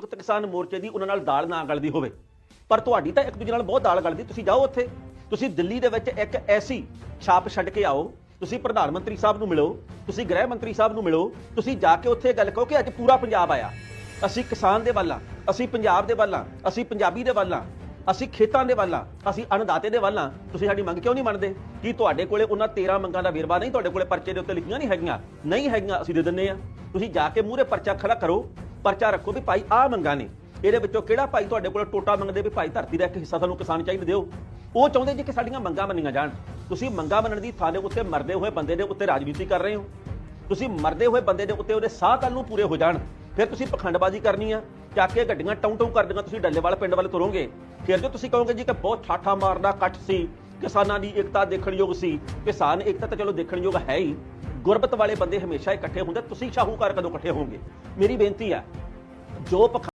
ਸੰਯੁਕਤ ਕਿਸਾਨ ਮੋਰਚੇ ਦੀ ਉਹਨਾਂ ਨਾਲ ਦਾਲ ਨਾ ਗਲਦੀ ਹੋਵੇ। ਪਰ ਤੁਹਾਡੀ ਤਾਂ ਇੱਕ ਦੂਜੇ ਨਾਲ ਬਹੁਤ ਦਾਲ ਗਲਦੀ, ਤੁਸੀਂ ਜਾਓ ਉੱਥੇ। ਤੁਸੀਂ ਦਿੱਲੀ ਦੇ ਵਿੱਚ ਇੱਕ ਐਸੀ ਛਾਪ ਛੱਡ ਕੇ ਆਓ, ਤੁਸੀਂ ਪ੍ਰਧਾਨ ਮੰਤਰੀ ਸਾਹਿਬ ਨੂੰ ਮਿਲੋ, ਤੁਸੀਂ ਗ੍ਰਹਿ ਮੰਤਰੀ ਸਾਹਿਬ ਨੂੰ ਮਿਲੋ, ਤੁਸੀਂ ਜਾ ਕੇ ਉੱਥੇ ਗੱਲ ਕਹੋ ਕਿ ਅੱਜ ਪੂਰਾ ਪੰਜਾਬ ਆਇਆ। ਅਸੀਂ ਕਿਸਾਨ ਦੇ ਵੱਲ ਆ, ਅਸੀਂ ਪੰਜਾਬ ਦੇ ਵੱਲ ਆ, ਅਸੀਂ ਪੰਜਾਬੀ ਦੇ ਵੱਲ ਆ, ਅਸੀਂ ਖੇਤਾਂ ਦੇ ਵੱਲ ਆ, ਅਸੀਂ ਅਨਦਾਤੇ ਦੇ ਵੱਲ ਆ। ਤੁਸੀਂ ਸਾਡੀ ਮੰਗ ਕਿਉਂ ਨਹੀਂ ਮੰਨਦੇ? ਕੀ ਤੁਹਾਡੇ ਕੋਲੇ ਉਹਨਾਂ 13 ਮੰਗਾਂ ਦਾ ਵੇਰਵਾ ਨਹੀਂ? ਤੁਹਾਡੇ ਕੋਲੇ ਪਰਚੇ ਦੇ ਉੱਤੇ ਲਿਖੀਆਂ ਨਹੀਂ ਹੈਗੀਆਂ। ਨਹੀਂ ਹੈਗੀਆਂ, ਅਸੀਂ ਦੇ ਦਿੰਨੇ ਆ। ਤੁਸੀਂ ਜਾ ਕੇ ਮੂਹਰੇ ਪਰਚਾ ਖੜਾ ਕਰੋ ਪਰਚਾ ਰੱਖੋ ਵੀ ਭਾਈ ਆਹ ਮੰਗਾਂ ਨੇ। ਇਹਦੇ ਵਿੱਚੋਂ ਕਿਹੜਾ ਭਾਈ ਤੁਹਾਡੇ ਕੋਲ ਟੋਟਾ ਮੰਗਦੇ ਵੀ ਭਾਈ ਧਰਤੀ ਦਾ ਇੱਕ ਹਿੱਸਾ ਸਾਨੂੰ ਕਿਸਾਨ ਚਾਹੀਦਾ ਦਿਓ? ਉਹ ਚਾਹੁੰਦੇ ਜੀ ਕਿ ਸਾਡੀਆਂ ਮੰਗਾਂ ਮੰਨੀਆਂ ਜਾਣ। ਤੁਸੀਂ ਮੰਗਾਂ ਮੰਨਣ ਦੀ ਥਾਂ ਦੇ ਉੱਤੇ ਮਰਦੇ ਹੋਏ ਬੰਦੇ ਦੇ ਉੱਤੇ ਰਾਜਨੀਤੀ ਕਰ ਰਹੇ ਹੋ। ਤੁਸੀਂ ਮਰਦੇ ਹੋਏ ਬੰਦੇ ਦੇ ਉੱਤੇ ਉਹਦੇ ਸਾਹ ਕੱਲ ਨੂੰ ਪੂਰੇ ਹੋ ਜਾਣ। ਫਿਰ ਤੁਸੀਂ ਪਖੰਡਬਾਜ਼ੀ ਕਰਨੀ ਆ। ਚੱਕ ਕੇ ਗੱਡੀਆਂ ਟੌਂ ਟੌਂ ਕਰਦੀਆਂ ਤੁਸੀਂ ਡੱਲੇਵਾਲ ਪਿੰਡ ਵੱਲ ਤੁਰੋਗੇ। ਫਿਰ ਜੋ ਤੁਸੀਂ ਕਹੋਗੇ ਜੀ ਕਿ ਬਹੁਤ ਠਾਠਾ ਮਾਰਦਾ ਕੱਟ ਸੀ, ਕਿਸਾਨਾਂ ਦੀ ਏਕਤਾ ਦੇਖਣਯੋਗ ਸੀ, ਕਿਸਾਨ ਏਕਤਾ ਤਾਂ ਚਲੋ ਦੇਖਣਯੋਗ ਹੈ ਹੀ। ਗੁਰਬਤ ਵਾਲੇ ਬੰਦੇ ਹਮੇਸ਼ਾ ਇਕੱਠੇ ਹੁੰਦੇ ਤੁਸੀਂ ਸ਼ਾਹੂਕਾਰ ਕਦੋਂ ਇਕੱਠੇ ਹੋਵੋਗੇ? ਮੇਰੀ ਬੇਨਤੀ ਹੈ, ਜੋ ਪਖੰਡ